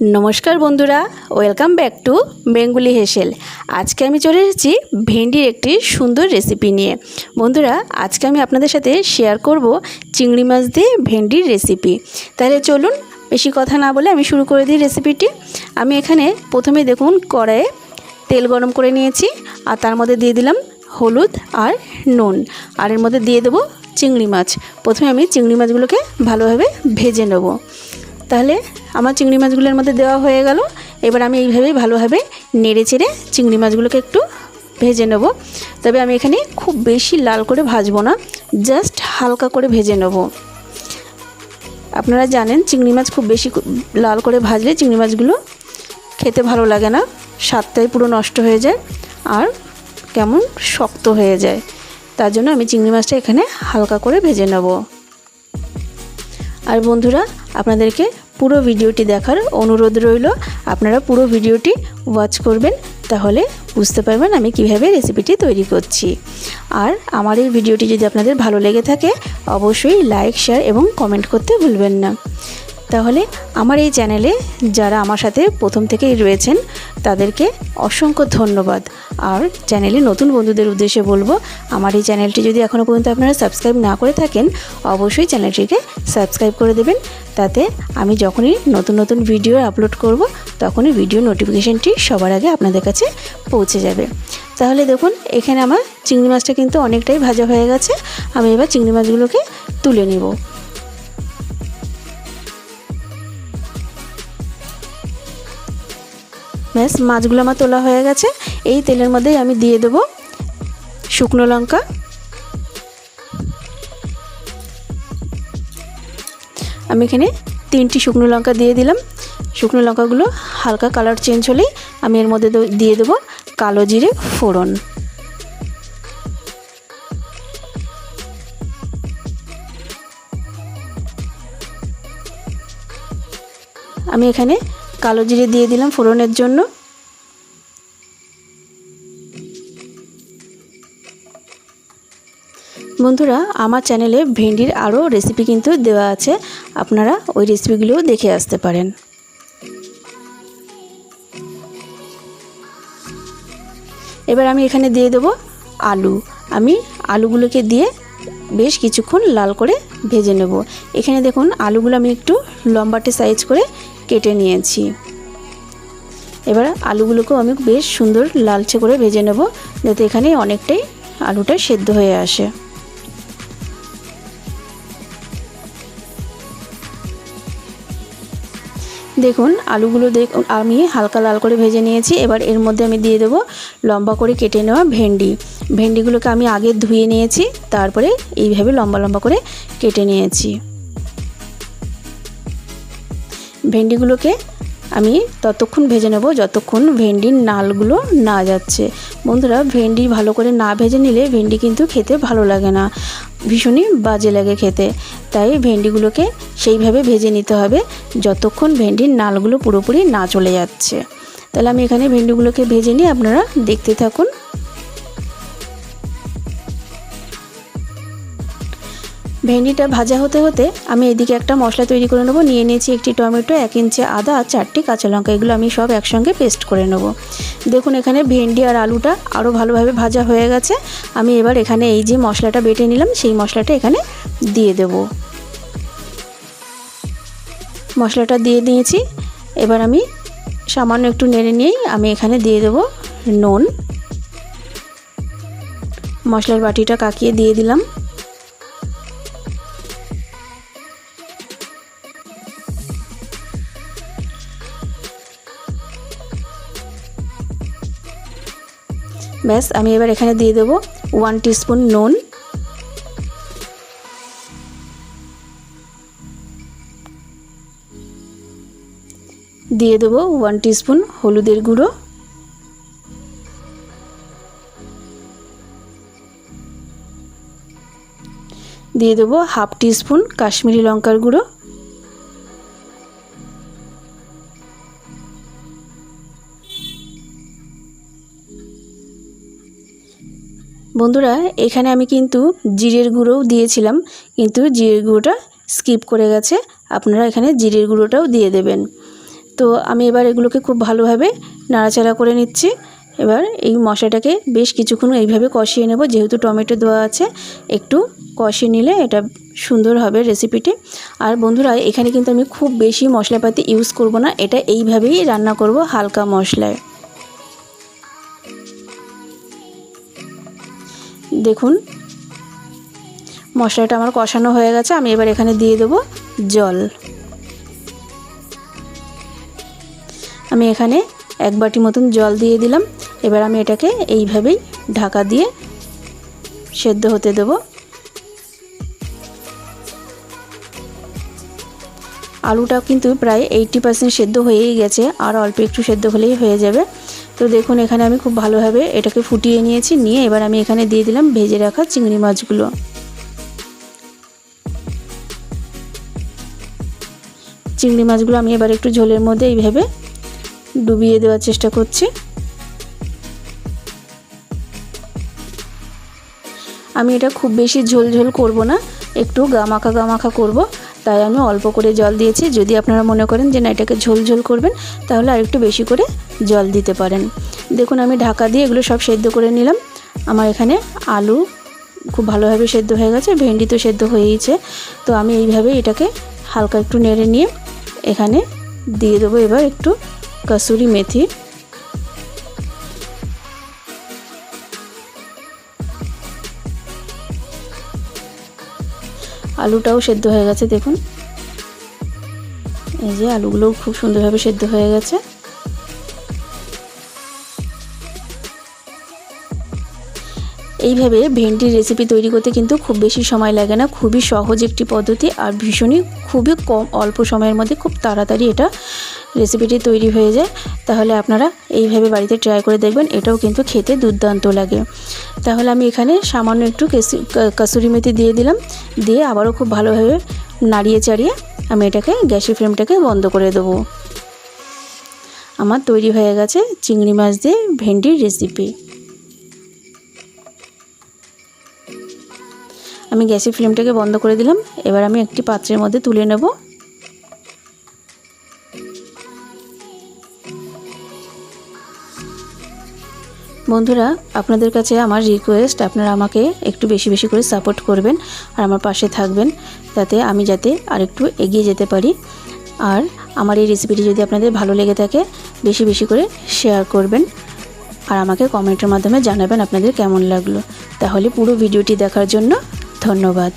নমস্কার বন্ধুরা welcome back to Bengali হেসেল। আজকে আমি চলে এসেছি ভেন্ডির একটি সুন্দর রেসিপি নিয়ে। বন্ধুরা, আজকে আমি আপনাদের সাথে শেয়ার করব চিংড়ি মাছ দিয়ে ভেন্ডির রেসিপি তাহলে চলুন, বেশি কথা না বলে আমি শুরু করে দিই রেসিপিটি আমি এখানে প্রথমে দেখুন, কড়াইয়ে তেল গরম করে নিয়েছি, আর তার মধ্যে দিয়ে দিলাম হলুদ আর নুন। আর এর মধ্যে দিয়ে দেবো চিংড়ি মাছ। প্রথমে আমি চিংড়ি মাছগুলোকে ভালোভাবে ভেজে নেব। তাহলে আমার চিংড়ি মাছগুলোর মধ্যে দেওয়া হয়ে গেল। এবার আমি এইভাবেই ভালোভাবে নেড়ে চেড়ে চিংড়ি মাছগুলোকে একটু ভেজে নেব। তবে আমি এখানে খুব বেশি লাল করে ভাজবো না, জাস্ট হালকা করে ভেজে নেব। আপনারা জানেন চিংড়ি মাছ খুব বেশি লাল করে ভাজলে চিংড়ি মাছগুলো খেতে ভালো লাগে না, স্বাদটাই পুরো নষ্ট হয়ে যায় আর কেমন শক্ত হয়ে যায়। তার জন্য আমি চিংড়ি মাছটা এখানে হালকা করে ভেজে নেব। আর বন্ধুরা আপনাদেরকে পুরো ভিডিওটি দেখার অনুরোধ রইল। আপনারা পুরো ভিডিওটি ওয়াচ করবেন, তাহলে বুঝতে পারবেন আমি কীভাবে রেসিপিটি তৈরি করছি। আর আমার এই ভিডিওটি যদি আপনাদের ভালো লেগে থাকে, অবশ্যই লাইক শেয়ার এবং কমেন্ট করতে ভুলবেন না। তাহলে আমার এই চ্যানেলে যারা আমার সাথে প্রথম থেকেই রয়েছেন, তাদেরকে অসংখ্য ধন্যবাদ। আর চ্যানেলে নতুন বন্ধুদের উদ্দেশ্যে বলব, আমার এই চ্যানেলটি যদি এখনও পর্যন্ত আপনারা সাবস্ক্রাইব না করে থাকেন, অবশ্যই চ্যানেলটিকে সাবস্ক্রাইব করে দেবেন। তাতে আমি যখনই নতুন নতুন ভিডিও আপলোড করব, তখনই ভিডিও নোটিফিকেশানটি সবার আগে আপনাদের কাছে পৌঁছে যাবে। তাহলে দেখুন, এখানে আমার চিংড়ি মাছটা কিন্তু অনেকটাই ভাজা হয়ে গেছে। আমি এবার চিংড়ি মাছগুলোকে তুলে নেব। ব্যাস মাছগুলো আমার তোলা হয়ে গেছে। এই তেলের মধ্যেই আমি দিয়ে দেবো শুকনো লঙ্কা। আমি এখানে তিনটি শুকনো লঙ্কা দিয়ে দিলাম। শুকনো লঙ্কাগুলো হালকা কালার চেঞ্জ হলেই আমি এর মধ্যে দিয়ে দেবো কালো জিরে ফোড়ন। আমি এখানে কালো জিরে দিয়ে দিলাম ফোড়নের জন্য। বন্ধুরা, আমার চ্যানেলে ভেন্ডির আরও রেসিপি কিন্তু দেওয়া আছে। আপনারা ওই রেসিপিগুলোও দেখে আসতে পারেন। এবার আমি এখানে দিয়ে দেবো আলু। আমি আলুগুলোকে দিয়ে বেশ কিছুক্ষণ লাল করে ভেজে নেব। এখানে দেখুন, আলুগুলো আমি একটু লম্বাটে সাইজ করে কেটে নিয়েছি। এবার আলুগুলোকেও আমি বেশ সুন্দর লালচে করে ভেজে নেব, যাতে এখানে অনেকটাই আলুটা সেদ্ধ হয়ে আসে। দেখুন, আলুগুলো দেখ, আমি হালকা লাল করে ভেজে নিয়েছি। এবার এর মধ্যে আমি দিয়ে দেবো লম্বা করে কেটে নেওয়া ভেন্ডি। ভেন্ডিগুলোকে আমি আগে ধুয়ে নিয়েছি, তারপরে এইভাবে লম্বা লম্বা করে কেটে নিয়েছি। ভেন্ডিগুলোকে আমি ততক্ষণ ভেজে নেব, যতক্ষণ ভেন্ডির নালগুলো না যাচ্ছে। বন্ধুরা, ভেন্ডি ভালো করে না ভেজে নিলে ভেন্ডি কিন্তু খেতে ভালো লাগে না। ভীষণই বাজে লাগে খেতে। তাই ভেন্ডিগুলোকে সেইভাবে ভেজে নিতে হবে, যতক্ষণ ভেন্ডির নালগুলো পুরোপুরি না চলে যাচ্ছে। তাহলে আমি এখানে ভেন্ডিগুলোকে ভেজে নিয়ে আপনারা দেখতে থাকুন। ভেন্ডিটা ভাজা হতে হতে আমি এদিকে একটা মশলা তৈরি করে নেব। নিয়ে নিয়েছি একটি টমেটো, এক ইঞ্চি আদা আর চারটি কাঁচা লঙ্কা। এগুলো আমি সব একসঙ্গে পেস্ট করে নেব। দেখুন, এখানে ভেন্ডি আর আলুটা আরও ভালোভাবে ভাজা হয়ে গেছে। আমি এবার এখানে এই যে মশলাটা বেটে নিলাম, সেই মশলাটা এখানে দিয়ে দেব। মশলাটা দিয়ে দিয়েছি। এবার আমি সামান্য একটু নেড়ে নিয়েই আমি এখানে দিয়ে দেব নুন। মশলার বাটিটা কাকিয়ে দিয়ে দিলাম। ব্যাস, আমি এবার এখানে দিয়ে দেবো ওয়ান টিস্পুন নুন। দিয়ে দেবো ওয়ান টিস্পুন হলুদের গুঁড়ো। দিয়ে দেবো হাফ টিস্পুন কাশ্মীরি লঙ্কার গুঁড়ো। বন্ধুরা, এখানে আমি কিন্তু জিরের গুঁড়োও দিয়েছিলাম, কিন্তু জিরের গুঁড়োটা স্কিপ করে গেছে। আপনারা এখানে জিরের গুঁড়োটাও দিয়ে দেবেন। তো আমি এবার এগুলোকে খুব ভালোভাবে নাড়াচাড়া করে নিচ্ছি। এবার এই মশলাটাকে বেশ কিছুক্ষণ এইভাবে কষিয়ে নেব। যেহেতু টমেটো দেওয়া আছে, একটু কষিয়ে নিলে এটা সুন্দর হবে রেসিপিটি। আর বন্ধুরা, এখানে কিন্তু আমি খুব বেশি মশলাপাতি ইউজ করব না, এটা এইভাবেই রান্না করব হালকা মশলায়। দেখুন, মশলাটা আমার কষানো হয়ে গেছে, আমি এবার এখানে দিয়ে দেবো জল। আমি এখানে এক বাটি মতন জল দিয়ে দিলাম, এবার আমি এটাকে এইভাবেই ঢাকা দিয়ে সেদ্ধ হতে দেব। আলুটা কিন্তু প্রায় এইটটি পার্সেন্ট সেদ্ধ হয়েই গেছে, আর অল্প একটু সেদ্ধ হলেই হয়ে যাবে। তো দেখুন, এখানে আমি খুব ভালোভাবে এটাকে ফুটিয়ে নিয়েছি, নিয়ে এবার আমি এখানে দিয়ে দিলাম ভেজে রাখা চিংড়ি মাছগুলো। চিংড়ি মাছগুলো আমি এবার একটু ঝোলের মধ্যে এইভাবে ডুবিয়ে দেওয়ার চেষ্টা করছি। আমি এটা খুব বেশি ঝোল ঝোল করব না, একটু গামাখা গামাখা করব। তাই আমি অল্প করে জল দিয়েছি। যদি আপনারা মনে করেন যে না, এটাকে ঝোল ঝোল করবেন, তাহলে আরেকটু বেশি করে জল দিতে পারেন। দেখুন, আমি ঢাকা দিয়ে এগুলো সব সেদ্ধ করে নিলাম। আমার এখানে আলু খুব ভালোভাবে সেদ্ধ হয়ে গেছে, ভেন্ডি তো সেদ্ধ হয়েইছে। তো আমি এইভাবে এটাকে হালকা একটু নেড়ে নিয়ে এখানে দিয়ে দেবো। এবার একটু কসুরি মেথি আলুটাও সেদ্ধ হয়ে গেছে, দেখুন। এই যে আলুগুলোও খুব সুন্দরভাবে সেদ্ধ হয়ে গেছে। এইভাবে ভেন্ডির রেসিপি তৈরি করতে কিন্তু খুব বেশি সময় লাগে না, খুবই সহজ একটি পদ্ধতি আর ভীষণই খুবই কম, অল্প সময়ের মধ্যে খুব তাড়াতাড়ি এটা রেসিপিটি তৈরি হয়ে যায়, তাহলে আপনারা এইভাবে বাড়িতে ট্রাই করে দেখবেন, এটাও কিন্তু খেতে দুর্দান্ত লাগে। তাহলে আমি এখানে সামান্য একটু কাসুরি মেথি দিয়ে দিলাম, দিয়ে আবারও খুব ভালোভাবে নাড়িয়ে চাড়িয়ে আমি এটাকে গ্যাসের ফ্লেমটাকে বন্ধ করে দেবো। আমার তৈরি হয়ে গেছে চিংড়ি মাছ দিয়ে ভেন্ডির রেসিপি আমি গ্যাসের ফ্লেমটাকে বন্ধ করে দিলাম, এবার আমি একটি পাত্রের মধ্যে তুলে নেব। বন্ধুরা, আপনাদের কাছে আমার রিকোয়েস্ট আপনারা আমাকে একটু বেশি বেশি করে সাপোর্ট করবেন আর আমার পাশে থাকবেন, যাতে আমি যাতে আরেকটু এগিয়ে যেতে পারি। আর আমার এই রেসিপিটি যদি আপনাদের ভালো লেগে থাকে, বেশি বেশি করে শেয়ার করবেন আর আমাকে কমেন্টের মাধ্যমে জানাবেন আপনাদের কেমন লাগল। তাহলে পুরো ভিডিওটি দেখার জন্য ধন্যবাদ।